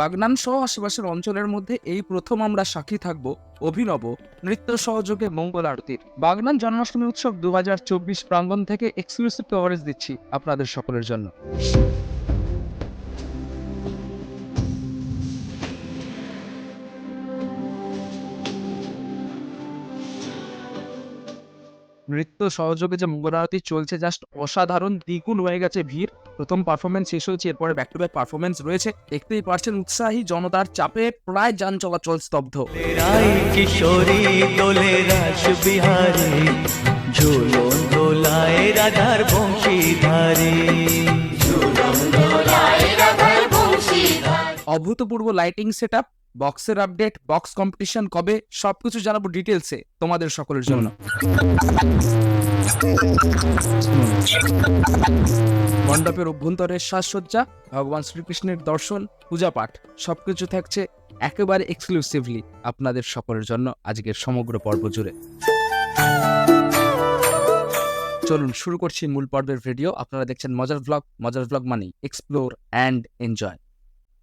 বাগনান সহ আশেপাশের অঞ্চলের মধ্যে এই প্রথম আমরা সাক্ষী থাকব অভিনব নৃত্য সহযোগে মঙ্গল আরতির। বাগনান জন্মাষ্টমী উৎসব দু প্রাঙ্গণ থেকে এক্সক্লুসিভ কভারেজ দিচ্ছি আপনাদের সকলের জন্য। নৃত্য সহযোগে যে মঙ্গল আরতি চলছে জাস্ট অসাধারণ দ্বিগুণ হয়ে গেছে ভিড়। প্রথম পারফরমেন্স শেষ হয়েছে এরপরে ব্যাক টু ব্যাক পারফরমেন্স রয়েছে। দেখতেই পারছেন উৎসাহী জনতার চাপে প্রায় যান চলাচল স্তব্ধ। কিশোরী দোলে রাস বিহারে ঝুলন দোলায় রাধার বংশীধারে। অভূতপূর্ব লাইটিং সেট আপ বক্সের আপডেট বক্স কম্পিটিশন কবে? সবকিছু জানাব ডিটেলসে তোমাদের সকলের জন্য। মণ্ডপের অভ্যন্তরের সাজসজ্জা ভগবান শ্রীকৃষ্ণের দর্শন পূজা পাঠ সবকিছু থাকছে একেবারে এক্সক্লুসিভলি আপনাদের সকলের জন্য আজকের সমগ্র পর্ব জুড়ে। চলুন শুরু করছি মূল পর্বের ভিডিও আপনারা দেখছেন মজার ব্লগ মজার ব্লগ মানে এক্সপ্লোর অ্যান্ড এনজয়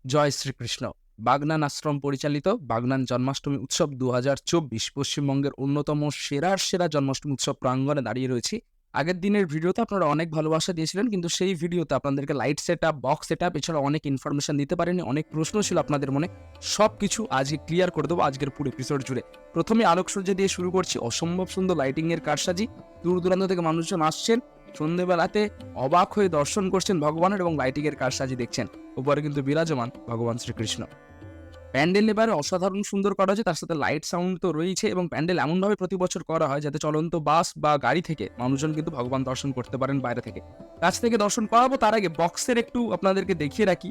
জয় শ্রীকৃষ্ণ। বাগনান আশ্রম পরিচালিত বাগনান জন্মাষ্টমী উৎসব দু হাজার চব্বিশ পশ্চিমবঙ্গের অন্যতম সেরার সেরা জন্মাষ্টমী উৎসব প্রাঙ্গণে দাঁড়িয়ে রয়েছি। আগের দিনের ভিডিওতে আপনারা অনেক ভালোবাসা দিয়েছিলেন, কিন্তু সেই ভিডিওতে আপনাদেরকে light set up box set up এছাড়া অনেক ইনফরমেশন দিতে পারেনি, অনেক প্রশ্ন ছিল আপনাদের মনে। সব কিছু আজকে ক্লিয়ার করে দেবো আজকের পুরো এপিসোড জুড়ে। প্রথমে আলোকসজ্জা দিয়ে শুরু করছি অসম্ভব সুন্দর লাইটিংয়ের কারসাজি। দূর দূরান্ত থেকে মানুষজন আসছেন, সন্ধেবেলাতে অবাক হয়ে দর্শন করছেন ভগবানের এবং লাইটিংয়ের কারসাজি দেখছেন। উপরে কিন্তু বিরাজমান ভগবান শ্রীকৃষ্ণ। প্যান্ডেল এবারে অসাধারণ সুন্দর করা হয়েছে। তার সাথে লাইট সাউন্ড তো রয়েছে এবং প্যান্ডেল এমনভাবে প্রতি বছর করা হয় যাতে চলন্ত বাস বা গাড়ি থেকে মানুষজন কিন্তু ভগবান দর্শন করতে পারেন বাইরে থেকে। কাছ থেকে দর্শন করাবো, তার আগে বক্সের একটু আপনাদেরকে দেখিয়ে রাখি।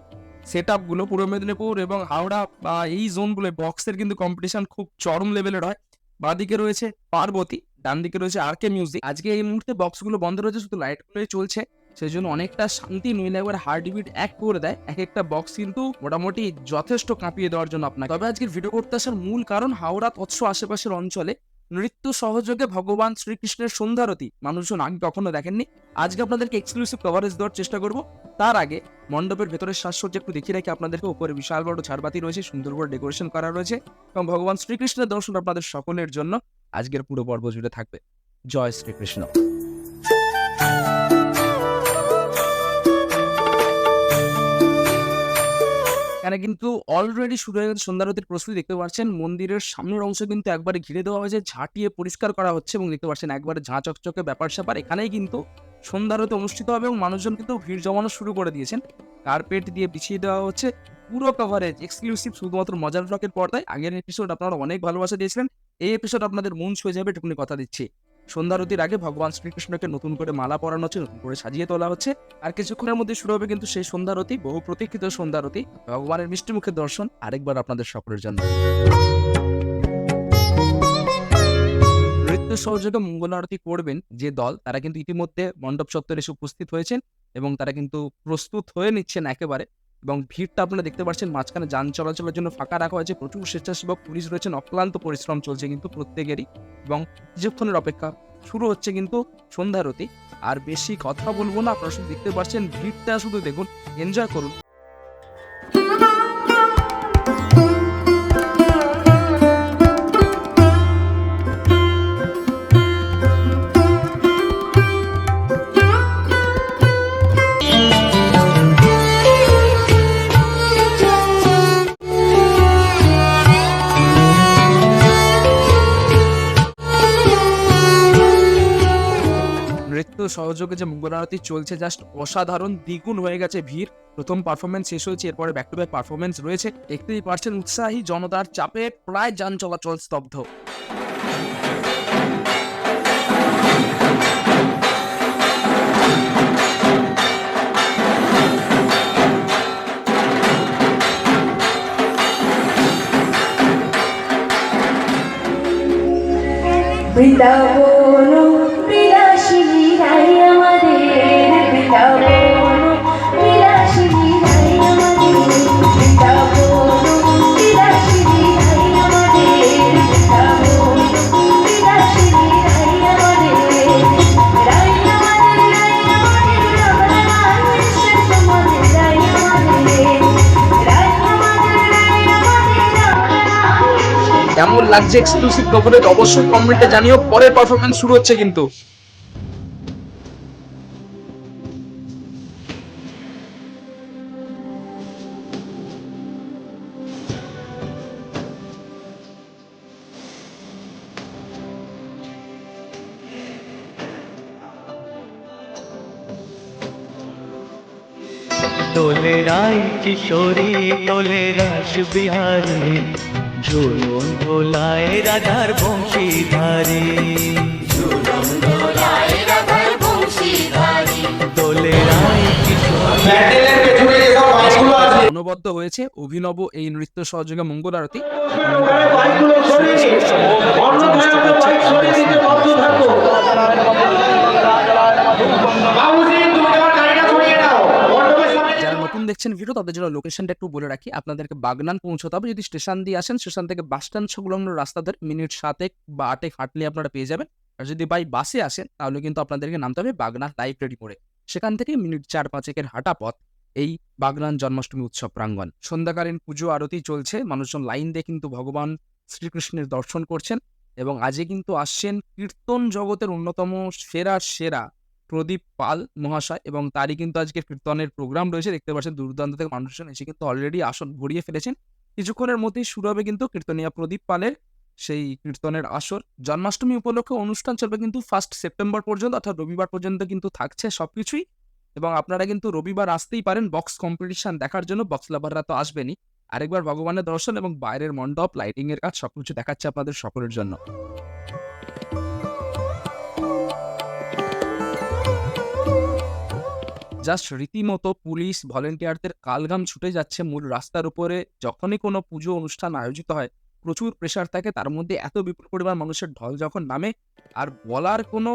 সেট আপগুলো পূর্ব মেদিনীপুর এবং হাওড়া বা এই জোনগুলো বক্সের কিন্তু কম্পিটিশন খুব চরম লেভেলের হয়। বাঁদিকে রয়েছে পার্বতী ডান দিকে রয়েছে আর কে মিউজিক আজকে এই মুহূর্তে বক্সগুলো বন্ধ রয়েছে, শুধু লাইটগুলোই চলছে। সেই জন্য অনেকটা শান্তি নইলে একবার হার্ট বিট এক করে দেয়। এক একটা বক্স কিন্তু মোটামুটি যথেষ্ট কাঁপিয়ে দেওয়ার জন্য আপনাকে। তবে আজকের ভিডিও করতে আসার মূল কারণ হাওড়া তৎস আশেপাশের অঞ্চলে নৃত্য সহযোগে ভগবান শ্রীকৃষ্ণের সন্ধ্যারতি। মানুষজন আগে কখনো দেখেননি। আজকে আপনাদেরকে এক্সক্লুসিভ কভারেজ দেওয়ার চেষ্টা করব। তার আগে মণ্ডপের ভেতরের সাজসজ্জা একটু দেখিয়ে রাখি আপনাদেরকে। উপরে বিশাল বড় ঝাড়বাতি রয়েছে, সুন্দর করে ডেকোরেশন করা রয়েছে এবং ভগবান শ্রীকৃষ্ণের দর্শন আপনাদের সকলের জন্য আজকের পুরো পর্ব জুড়ে থাকবে। জয় শ্রীকৃষ্ণ। এখানে কিন্তু অলরেডি শুরু হয়ে গেছে সন্ধ্যারতির প্রস্তুতি, দেখতে পাচ্ছেন। মন্দিরের সামনের অংশ কিন্তু একবারে ঘিরে দেওয়া হয়েছে, ঝাঁটিয়ে পরিষ্কার করা হচ্ছে এবং দেখতে পাচ্ছেন একবারে ঝাঁ চকচকে ব্যাপার স্যাপার। এখানেই কিন্তু সন্ধ্যারতি অনুষ্ঠিত হবে এবং মানুষজন কিন্তু ভিড় জমানো শুরু করে দিয়েছেন। কার্পেট দিয়ে বিছিয়ে দেওয়া হচ্ছে, পুরো কভারেজ এক্সক্লুসিভ শুধুমাত্র মজার ব্লকের পর্দায়। আগের এপিসোড আপনারা অনেক ভালোবাসা দিয়েছিলেন। এই এপিসোড আপনাদের মন ছুঁয়ে যাবে, এটুকুনি কথা দিচ্ছি। সন্ধ্যারতির আগে ভগবান শ্রীকৃষ্ণকে নতুন করে মালা পরানো হচ্ছে, নতুন করে সাজিয়ে তোলা হচ্ছে। আর কিছুক্ষণের মধ্যে শুরু হবে কিন্তু সেই সন্ধ্যারতি, বহু প্রতীক্ষিত সন্ধ্যারতি। ভগবানের মিষ্টি মুখের দর্শন, আরেকবার আপনাদের সকলের জন্য। নৃত্য সহযোগে মঙ্গল আরতি করবেন যে দল, তারা কিন্তু ইতিমধ্যে মণ্ডপ চত্বরে এসে উপস্থিত হয়েছেন এবং তারা কিন্তু প্রস্তুত হয়ে নিচ্ছেন একেবারে। এবং ভিড়টা আপনারা দেখতে পাচ্ছেন, মাঝখানে যান চলাচলের জন্য ফাঁকা রাখা হয়েছে। প্রচুর স্বেচ্ছাসেবক পুলিশ রয়েছেন, অক্লান্ত পরিশ্রম চলছে কিন্তু প্রত্যেকেরই এবং কিছুক্ষণের অপেক্ষা শুরু হচ্ছে কিন্তু সন্ধ্যারতি। আর বেশি কথা বলব না, আপনারা শুধু দেখতে পাচ্ছেন, ভিড়টা শুধু দেখুন এনজয় করুন। সহযোগে যে মঙ্গল আরতি চলছে জাস্ট অসাধারণ, দ্বিগুণ হয়ে গেছে ভিড়। প্রথম পারফরমেন্স শেষ হয়েছে, এরপরে ব্যাক টু ব্যাক পারফরমেন্স রয়েছে। দেখতেই পারছেন উৎসাহী জনতার চাপে প্রায় যান চলাচল স্তব্ধ। বৃন্দাবন লাগছে এক্সক্লুসিভ কভারেজ অবশ্যই কমেন্টে জানিও, পরের পারফরমেন্স শুরু হচ্ছে কিন্তু। দোলে রাই কিশোরী দোলে রাস বিহারে ঝুলন দোলায় রাধার বংশীধারে। দোলে রাই অনবদ্য হয়েছে অভিনব এই নৃত্য সহযোগে মঙ্গল আরতি। যারা নতুন দেখছেন ভিডিও তাদের জন্য লোকেশনটা একটু বলে রাখি। আপনাদেরকে বাগনান পৌঁছতে হবে। যদি স্টেশন দিয়ে আসেন স্টেশন থেকে বাস স্ট্যান্ড সংলগ্ন রাস্তা ধরে মিনিট সাতেক বা আটেক হাঁটলে আপনারা পেয়ে যাবেন। আর যদি বাই বাসে আসেন, তাহলে কিন্তু আপনাদেরকে নামতে হবে বাগনান লাইব্রেরি মোড়ে সেখান থেকে মিনিট চার পাঁচেকের হাঁটা পথ, এই বাগনান জন্মাষ্টমী উৎসব প্রাঙ্গণ। সন্ধ্যাকালীন পুজো আরতি চলছে। মানুষজন লাইন দিয়ে কিন্তু ভগবান শ্রীকৃষ্ণের দর্শন করছেন এবং আজকে কিন্তু আসছেন কীর্তন জগতের অন্যতম সেরা সেরা প্রদীপ পাল মহাশয় এবং তারই কিন্তু আজকে কীর্তনের প্রোগ্রাম রয়েছে। দেখতে পাচ্ছেন, দূরদূরান্ত থেকে মানুষজন এসে কিন্তু অলরেডি আসন ভরিয়ে ফেলেছেন। কিছুক্ষণের মধ্যেই শুরু হবে কিন্তু কীর্তনিয়া প্রদীপ পালের সেই কীর্তনের আসর। জন্মাষ্টমী উপলক্ষে অনুষ্ঠান চলবে কিন্তু ফার্স্ট সেপ্টেম্বর পর্যন্ত অর্থাৎ রবিবার পর্যন্ত কিন্তু থাকছে সবকিছুই। এবং আপনারা কিন্তু রবিবার আসতেই পারেন বক্স কম্পিটিশন দেখার জন্য। বক্স লাভাররা তো আসবেনই। আরেকবার ভগবানের দর্শন এবং বাইরের মণ্ডপ লাইটিং এর কাজ সবকিছু দেখাচ্ছে আপনাদের সকলের জন্য। জাস্ট রীতিমতো পুলিশ ভলেন্টিয়ারদের কালগাম ছুটে যাচ্ছে মূল রাস্তার উপরে। যখনই কোনো পুজো অনুষ্ঠান আয়োজিত হয়, প্রচুর প্রেশার থাকে। তার মধ্যে এত বিপুল পরিমাণ মানুষের ঢল যখন নামে, আর বলার কোনো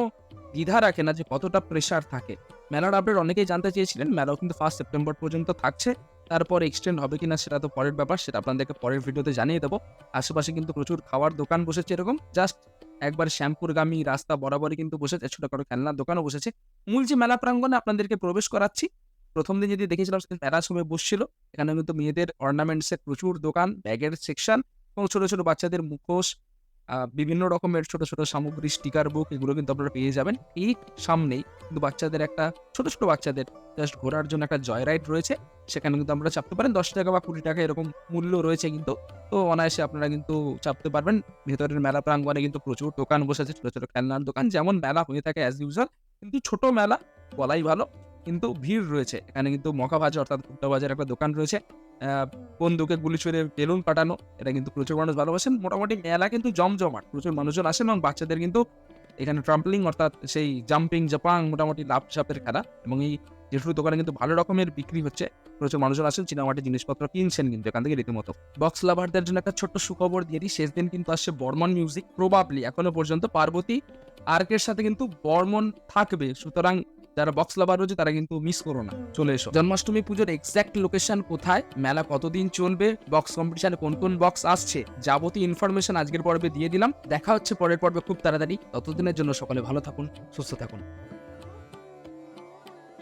দ্বিধা রাখে না যে কতটা প্রেশার থাকে। মেলার আপডেট অনেকেই জানতে চেয়েছিলেন। মেলাও কিন্তু ফার্স্ট সেপ্টেম্বর পর্যন্ত থাকছে। তারপর এক্সটেন্ড হবে কিনা সেটা তো পরের ব্যাপার, সেটা আপনাদেরকে পরের ভিডিওতে জানিয়ে দেবো। আশেপাশে কিন্তু প্রচুর খাওয়ার দোকান বসেছে এরকম। জাস্ট একবার শ্যামপুরগামী রাস্তা বরাবরই কিন্তু বসেছে, ছোটখাটো খেলনার দোকানও বসেছে। মূল যে মেলা প্রাঙ্গনে আপনাদেরকে প্রবেশ করাচ্ছি, প্রথম দিন যদি দেখেছিলাম সেদিন প্যারা সময় বসছিল। এখানে কিন্তু মেয়েদের অর্নামেন্টসের প্রচুর দোকান, ব্যাগের সেকশন এবং ছোট ছোট বাচ্চাদের মুখোশ বিভিন্ন রকমের ছোট ছোট সামগ্রী স্টিকার বুক এগুলো কিন্তু আপনারা পেয়ে যাবেন। এই সামনেই কিন্তু বাচ্চাদের একটা, ছোট ছোট বাচ্চাদের জাস্ট ঘোরার জন্য একটা জয় রাইড রয়েছে। সেখানে কিন্তু আপনারা চাপতে পারেন। দশ টাকা বা কুড়ি টাকা এরকম মূল্য রয়েছে কিন্তু। তো অনায়াসে আপনারা কিন্তু চাপতে পারবেন। ভেতরের মেলা প্রাঙ্গণে কিন্তু প্রচুর দোকান বসেছে, ছোট ছোট খেলনার দোকান। যেমন মেলা হয়ে থাকে অ্যাজ ইউজুয়াল কিন্তু ছোট মেলা বলাই ভালো, কিন্তু ভিড় রয়েছে। এখানে কিন্তু মকা অর্থাৎ ভুট্টা ভাজার একটা দোকান রয়েছে। বন্দুকে গুলি ছুড়ে বেলুন কাটানো, এটা কিন্তু প্রচুর মানুষ ভালোবাসেন। মোটামুটি মেলা কিন্তু জমজমাট, প্রচুর মানুষজন আসেন এবং বাচ্চাদের কিন্তু এখানে ট্রাম্পলিং অর্থাৎ সেই জাম্পিং জাপাং মোটামুটি লাভ সাপের খেলা এবং এই জেঠুর দোকানে কিন্তু ভালো রকমের বিক্রি হচ্ছে। প্রচুর মানুষজন আসেন, চীনামাটির জিনিসপত্র কিনছেন কিন্তু এখান থেকে রীতিমতো। বক্স লাভারদের জন্য একটা ছোট্ট সুখবর দিয়ে দিই, শেষ দিন কিন্তু আসছে বর্মন মিউজিক প্রবাবলি এখনও পর্যন্ত পার্বতী আর্কের সাথে কিন্তু বর্মন থাকবে। সুতরাং যারা বক্স লাভার রয়েছে, তারা কিন্তু মিস করো না। চলে এসো। জন্মাষ্টমী পুজোর এক্সাক্ট লোকেশন কোথায়? মেলা কতদিন চলবে? বক্স কম্পিটিশনে কোন কোন বক্স আসছে? যাবতীয় ইনফরমেশন আজকের পর্বে দিয়ে দিলাম। দেখা হচ্ছে পরের পর্বে খুব তাড়াতাড়ি। ততদিনের জন্য সকলে ভালো থাকুন, সুস্থ থাকুন।